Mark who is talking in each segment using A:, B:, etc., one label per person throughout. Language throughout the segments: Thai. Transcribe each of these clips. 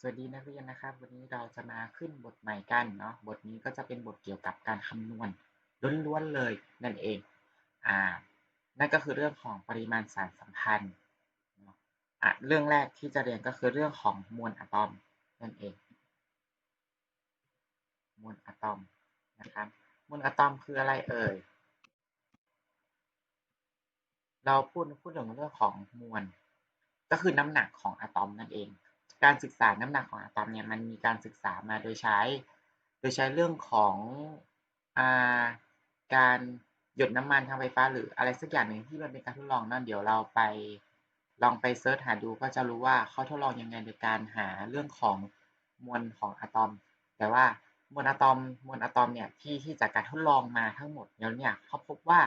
A: สวัสดีนักเรียนนะครับ วันนี้เราจะมาขึ้นบทใหม่กันเนาะบทนี้ก็จะเป็นบทเกี่ยวกับการคำนวณล้วนๆเลยนั่นเองอ่านั่นก็คือเรื่องของปริมาณสารสัมพันธ์เนาะอะเรื่องแรกที่จะเรียนก็คือเรื่องของมวลอะตอมนั่นเอง มวลอะตอมนะครับมวลอะตอมคืออะไรเอ่ยเราพูดพูดถึงเรื่องของมวล ก็คือน้ำหนักของอะตอมนั่นเอง การศึกษาน้ำหนักของอะตอมเนี่ยมันมีการศึกษามาโดยใช้ โดยใช้เรื่องของอาการหยดน้ำมันทางไฟฟ้า หรืออะไรสักอย่างหนึ่งที่มันเป็นการทดลองนั่นเดี๋ยวเราไปลองไปเซิร์ชหาดูก็จะรู้ว่าเขาทดลองยังไงในการหาเรื่องของมวลของอะตอม แต่ว่ามวลอะตอมมวลอะตอมเนี่ยที่ที่จากการทดลองมาทั้งหมดแล้วเนี่ยเขาพบว่า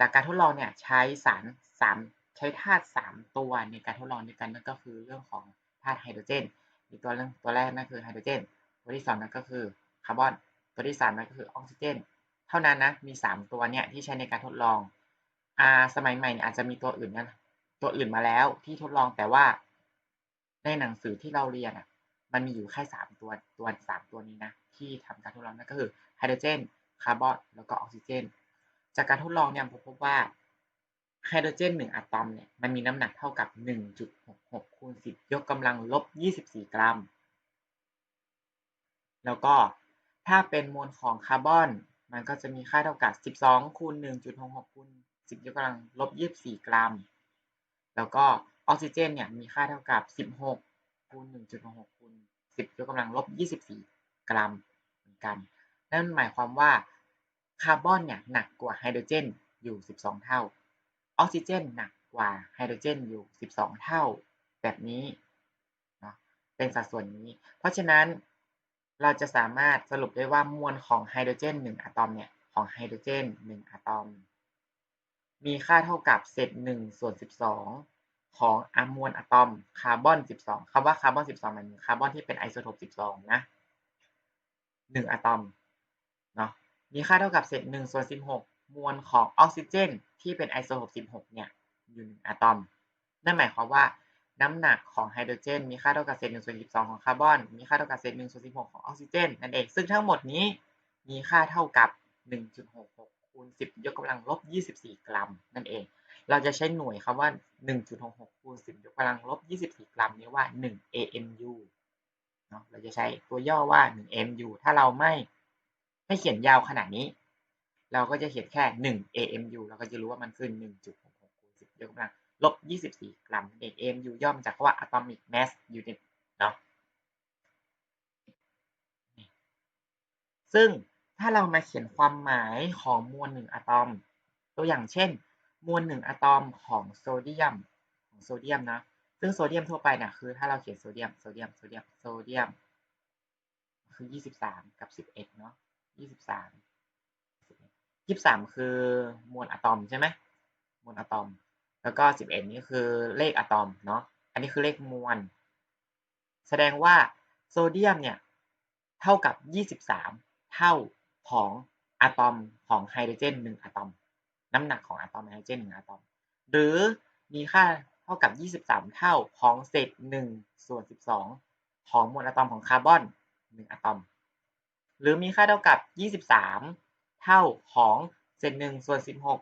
A: จากการทดลองเนี่ยใช้สารสาม ใช้ธาตุสามตัวในการทดลองด้วยกันนั่นก็คือเรื่องของธาตุไฮโดรเจนอีกตัวเรื่องตัวแรกนั่นคือไฮโดรเจน ตัวที่สองนั่นก็คือคาร์บอน ตัวที่สามนั่นก็คือออกซิเจน เท่านั้นนะ มีสามตัวเนี่ยที่ใช้ในการทดลองอ่าสมัยใหม่เนี่ยอาจจะมีตัวอื่นนะตัวอื่นมาแล้วที่ทดลองแต่ว่า ในหนังสือที่เราเรียนอะ มันมีอยู่แค่สามตัวตัวสามตัวนี้นะที่ทำการทดลองนั่นก็คือไฮโดรเจน คาร์บอน แล้วก็ออกซิเจน จากการทดลองเนี่ยพบว่า ไฮโดรเจน1อะตอมเนี่ยมันมีน้ำหนักเท่ากับ 1.66 คูณ 10 ยกกำลังลบ 24 กรัม แล้วก็ถ้าเป็นมวลของคาร์บอน มันก็จะมีค่าเท่ากับ 12 คูณ 1.66 คูณ 10 ยกกำลังลบ 24 กรัม แล้วก็ออกซิเจนเนี่ยมีค่าเท่ากับ 16 คูณ 1.66 คูณ 10 ยกกำลังลบ 24 กรัมเหมือนกัน นั่นหมายความว่าคาร์บอนเนี่ยหนักกว่าไฮโดรเจนอยู่ 12 เท่า ออกซิเจนหนักกว่าไฮโดรเจนอยู่ 12 เท่าแบบนี้เนาะเป็นสัดส่วนนี้ เพราะฉะนั้นเราจะสามารถสรุปได้ว่ามวลของไฮโดรเจน 1 อะตอมเนี่ยของไฮโดรเจน 1 อะตอม มีค่าเท่ากับเศษ1ส่วน 12 ของอะมวลอะตอมคาร์บอน 12คำว่าคาร์บอน 12หมายถึงคาร์บอนที่เป็นไอโซโทป 12 นะ 1 อะตอมเนาะมีค่าเท่ากับเศษ1ส่วน 16 มวลของออกซิเจน ที่เป็นไอโซโทป16 เนี่ยอยู่1อะตอม นั่นหมายความว่าน้ำหนักของไฮโดรเจน มีค่าเท่ากับเศษ1ส่วน12 ของคาร์บอน มีค่าเท่ากับเศษ1ส่วน16 ของออกซิเจนนั่นเอง ซึ่งทั้งหมดนี้มีค่าเท่ากับ 1.66คูณ10 ยกกำลังลบ 24 กรัม นั่นเอง เราจะใช้หน่วยคำว่า 1.66คูณ10 ยกกำลังลบ 24 กรัมนี้ว่า 1 AMU เนาะเราจะใช้ตัวย่อว่า 1 AMU ถ้าเราไม่ไม่เขียนยาวขนาดนี้ เราก็จะเขียนแค่ 1 AMU เราก็จะรู้ว่ามันคือ 1.66คูณ10ยกกำลังลบ 24 กรัมเอง AMU ย่อมาจากคำว่า atomic mass unit เนาะซึ่งถ้าเรามาเขียนความหมายของมวล1อะตอม ตัวอย่างเช่น มวล1อะตอมของโซเดียมของโซเดียมนะซึ่งโซเดียมทั่วไปเนี่ยคือถ้าเราเขียนโซเดียมโซเดียมโซเดียมโซเดียมคือ 23 กับ 11 เนาะ23 ยี่สิบสามคือมวลอะตอมใช่ไหมมวลอะตอม แล้วก็สิบเอ็ดนี่คือเลขอะตอมเนาะอันนี้คือเลขมวล แสดงว่าโซเดียมเนี่ยเท่ากับยี่สิบสามเท่าของอะตอมของไฮโดรเจนหนึ่งอะตอม น้ำหนักของอะตอมไฮโดรเจนหนึ่งอะตอม หรือมีค่าเท่ากับยี่สิบสามเท่าของเศษหนึ่งส่วนสิบสองของมวลอะตอมของคาร์บอนหนึ่งอะตอม หรือมีค่าเท่ากับยี่สิบสาม เท่าของเศษหนึ่งส่วนสิบหก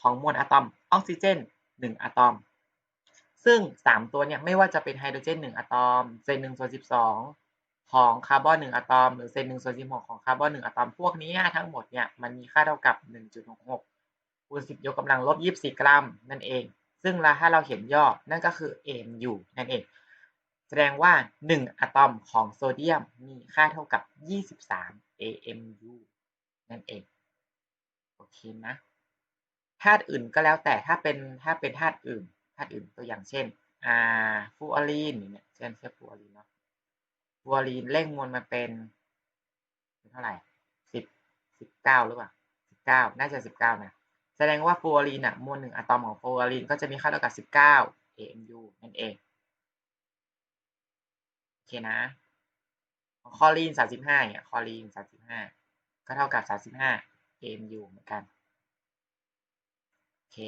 A: ของมวลอะตอมออกซิเจนหนึ่งอะตอม ซึ่งสามตัวเนี่ยไม่ว่าจะเป็นไฮโดรเจนหนึ่งอะตอม เศษหนึ่งส่วนสิบสองของคาร์บอนหนึ่งอะตอม หรือเศษหนึ่งส่วนสิบหกของคาร์บอนหนึ่งอะตอม พวกนี้ทั้งหมดเนี่ยมันมีค่าเท่ากับหนึ่งจุดหกหกคูณสิบยกกำลังลบยี่สิบกรัมนั่นเอง ซึ่งถ้าเราเขียนย่อ นั่นก็คือ mu นั่นเอง แสดงว่า 1 อะตอมของโซเดียมมีค่าเท่ากับ 23 AMU นั่นเอง โอเคนะธาตุอื่นก็แล้วแต่ถ้าเป็นถ้าเป็นธาตุอื่นธาตุอื่นตัวอย่างเช่นอ่าฟูออรีนเนี่ยเช่นเช่นฟูออรีนเนาะฟูออรีนเลขมวลมาเป็นเท่าไหร่สิบสิบเก้าหรือเปล่าสิบเก้าน่าจะสิบเก้านะแสดงว่าฟูออรีนอะมวลหนึ่งอะตอมของฟูออรีนก็จะมีค่าเท่ากับสิบเก้า AMU นั่นเองโอเคนะคอลีนสามสิบห้าเนี่ยคอลีนสามสิบห้า ก็เท่ากับสามสิบห้า mu เหมือนกัน โอเค